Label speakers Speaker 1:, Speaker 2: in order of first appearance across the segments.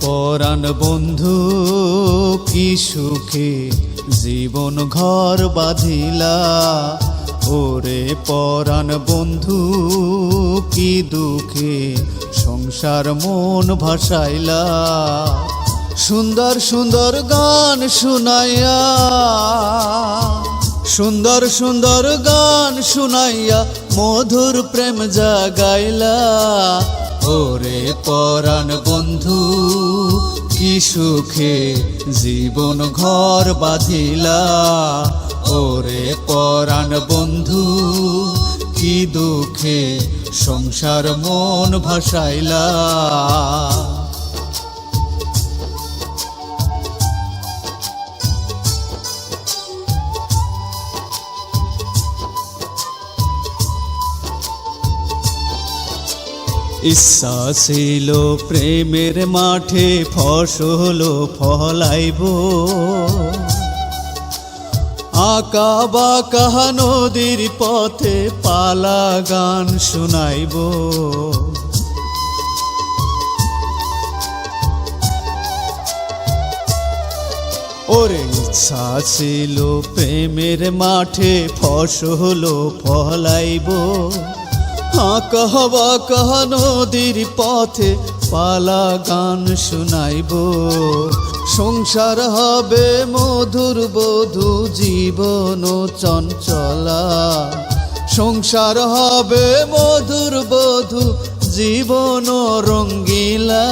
Speaker 1: পরাণ বন্ধু, কি সুখে জীবন ঘর বাঁধিলা। ওরে পরাণ বন্ধু, কি দুঃখে সংসার মন ভাসাইলা। সুন্দর সুন্দর গান শুনাইয়া, সুন্দর সুন্দর গান শুনাইয়া মধুর প্রেম জাগাইলা। ওরে পরাণ বন্ধু কি সুখে জীবন ঘর বাঁধিলা? ওরে পরাণ বন্ধু কি দুঃখে সংসার মন ভাসাইলা? ইচ্ছা ছিল প্রেমের মাঠে ফসল ফলাইব। আঁকা বাঁকা নদীর পথে পালা গান শুনাইব। ওরে ইচ্ছা ছিল প্রেমের মাঠে ফসল ফলাইব। আঁকা বাঁকা নদীর পথে, পালা গান শুনাইব। সংসার হবে মধুর বধু, জীবন চঞ্চলা। সংসার হবে মধুর বধু, জীবন রঙ্গিলা।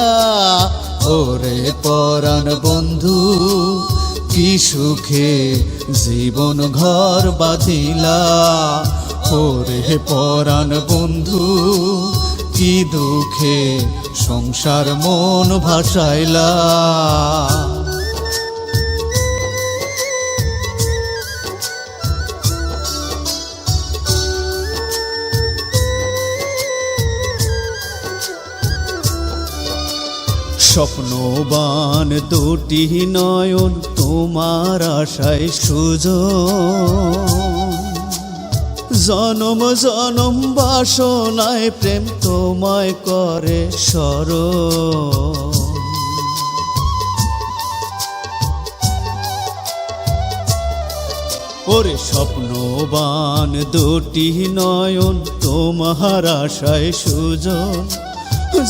Speaker 1: ওরে পরাণ বন্ধু কি সুখে জীবন ঘর বাঁধিলা? ওরে পরাণ বন্ধু কি দুঃখে সংসার মন ভাসাইলা? স্বপ্নবান দুটি নয়ন তোমার আশায় সুজন। জনম জনম বাসনায় প্রেম তোমায় করে সর ওরে স্বপ্নবান দুটি নয়ন তোমার আশায় সুজন।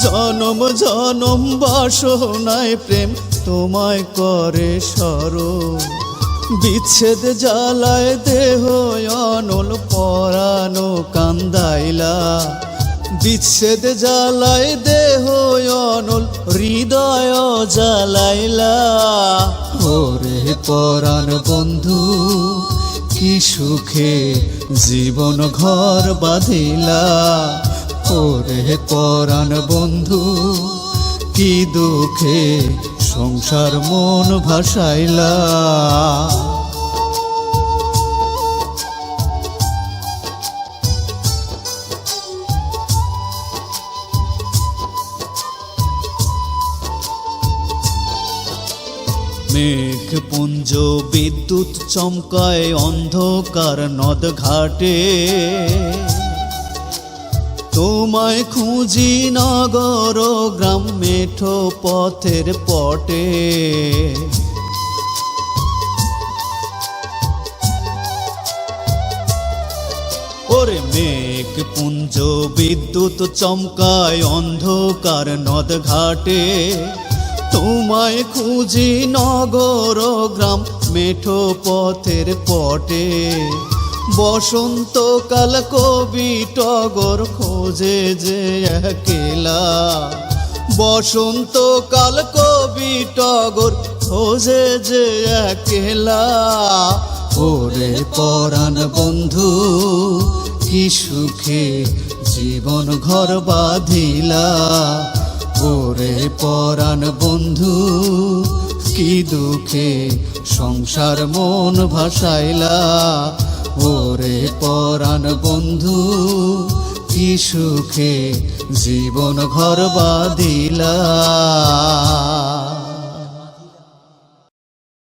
Speaker 1: জনম জনম বাসনায় প্রেম তোমায় করে সরণ বিচ্ছেদ জ্বালায় দেহ অনল পরানো কান্দাইলা। বিচ্ছেদ জ্বালায় দেহ অনল হৃদয় জ্বালাইলা। ওরে পরাণ বন্ধু, কি সুখে জীবন ঘর বাঁধিলা। ওরে পরাণ বন্ধু, কি দুঃখে সংসার মন ভাসাইলা। মেঘ পুঞ্জ বিদ্যুৎ চমকায় অন্ধকার নদ ঘাটে। তোমায় খুঁজি নগর গ্রাম মেঠো পথের পটে। ওরে মেঘ, পুঞ্জ, বিদ্যুৎ চমকায় অন্ধকার নদ ঘাটে তোমায় খুঁজি নগর গ্রাম মেঠো পথের পটে। বসন্তকাল কবি টগর খোঁজে যে একেলা। বসন্তকাল কবি টগর খোঁজে যে একেলা। ওরে পরাণ বন্ধু, কি সুখে জীবন ঘর বাঁধিলা। ওরে পরাণ বন্ধু, কি দুঃখে সংসার মন ভাসাইলা। ওরে পরাণ বন্ধু কি সুখে জীবন ঘর বা দিলা